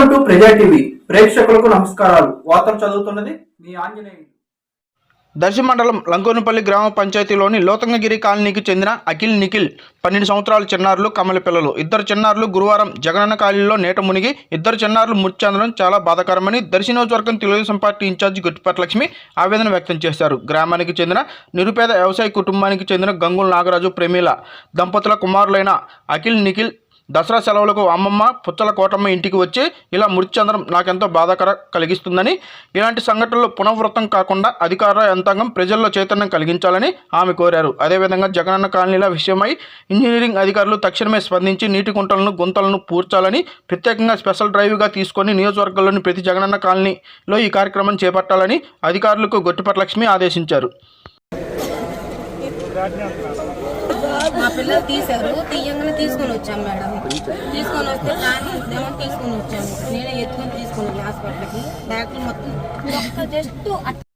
Welcome to ప్రజా TV ప్రేక్షకులకు నమస్కారాలు. వార్తలు చదువుతున్నది మీ ఆంజనేయులు. దర్శి మండలం లంకోనపల్లి గ్రామ పంచాయతీలోని లోతంగగిరి కాలనీకి చెందిన అఖిల్ నిఖిల్ పన్నెండు సంవత్సరాల చిన్నారులు కమల పిల్లలు. ఇద్దరు చిన్నారులు గురువారం జగనన్న కాలనీలో నేట మునిగి ఇద్దరు చిన్నారులు మృతి చెందడం చాలా బాధాకరమని దర్శి నియోజకవర్గం తెలుగుదేశం పార్టీ ఇన్ఛార్జి గుట్టిపట్ల లక్ష్మి ఆవేదన వ్యక్తం చేశారు. గ్రామానికి చెందిన నిరుపేద వ్యవసాయ కుటుంబానికి చెందిన గంగుల నాగరాజు ప్రేమిల దంపతుల కుమారులైన అఖిల్ నిఖిల్ దసరా సెలవులకు అమ్మమ్మ పుచ్చల కోటమ్మ ఇంటికి వచ్చి ఇలా మృతి చెందడం నాకెంతో బాధాకర కలిగిస్తుందని. ఇలాంటి సంఘటనలు పునఃవృతం కాకుండా అధికార యంత్రాంగం ప్రజల్లో చైతన్యం కలిగించాలని ఆమె కోరారు. అదేవిధంగా జగనన్న కాలనీల విషయమై ఇంజనీరింగ్ అధికారులు తక్షణమే స్పందించి నీటి కుంటలను గుంతలను పూడ్చాలని ప్రత్యేకంగా స్పెషల్ డ్రైవ్గా తీసుకొని నియోజకవర్గంలోని ప్రతి జగనన్న కాలనీలో ఈ కార్యక్రమం చేపట్టాలని అధికారులకు గొట్టిపట్లక్ష్మి ఆదేశించారు. మా పిల్లలు తీశారు తీయంగానే తీసుకొని వచ్చాం మేడం. తీసుకొని వస్తే దాన్ని ఏమో తీసుకొని వచ్చాము. నేనే ఎత్తుకొని తీసుకొని హాస్పిటల్కి. డాక్టర్ మొత్తం జస్ట్